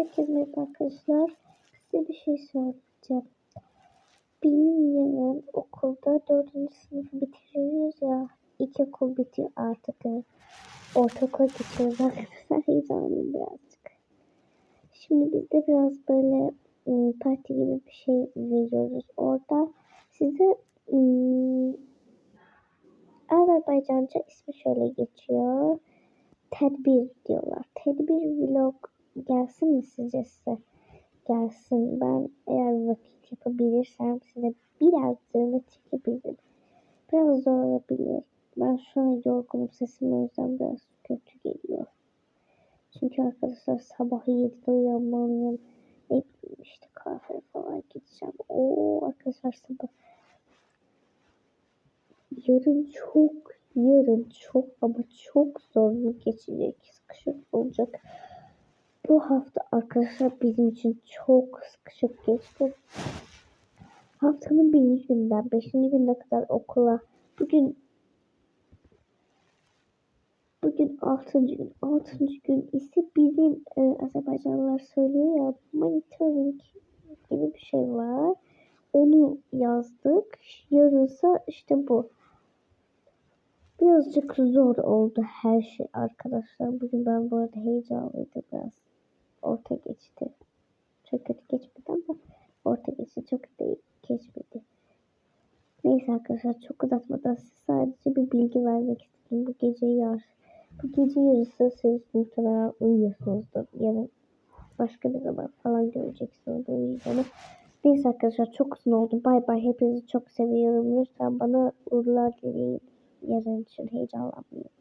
Herkese merhaba arkadaşlar. Size bir şey söyleyeceğim. Benim yarın okulda dördüncü sınıfı bitiriyoruz ya. İlk okul bitiyor artık. Yani. Ortaokula geçiyoruz arkadaşlar. Heyecanlıyım birazcık. Şimdi biz de biraz böyle ım, parti gibi bir şey veriyoruz. Orada size ım, Azerbaycanca ismi şöyle geçiyor. Tedbir diyorlar. Tedbir vlog gelsin mi sizce size? Gelsin. Ben eğer vakit yapabilirsem size birazcığını çekebilirim. Biraz zor olabilir. Ben şu an yorgunum. Sesim o yüzden biraz kötü geliyor. Çünkü arkadaşlar sabah 7'de uyanmalıyım. Ne bileyim işte kahve falan gideceğim. Oo arkadaşlar sabah. Yarın çok, yarın çok ama çok zorlu geçecek. Sıkışık olacak. Bu hafta arkadaşlar bizim için çok sıkışık geçti. Haftanın birinci günden beşinci gününe kadar okula bugün bugün altıncı gün. Altıncı gün ise bizim e, Azerbaycanlılar söylüyor ya monitoring gibi bir şey var. Onu yazdık. Yarınsa işte bu. Birazcık zor oldu her şey arkadaşlar. Bugün ben bu arada heyecanlıydım biraz. Orta geçti. Çok kötü geçmedi ama orta geçti. Çok da geçmedi. Neyse arkadaşlar çok uzatmadan size sadece bir bilgi vermek istedim. Bu gece yar. Bu gece yarısı siz muhtemelen uyuyorsunuzdur. Ya da başka bir zaman falan göreceksiniz uyuyacağını. Neyse arkadaşlar çok uzun oldu. Bay bay. Hepinizi çok seviyorum. Lütfen bana uğurlar dileyin. Yarın için heyecanlanmayın.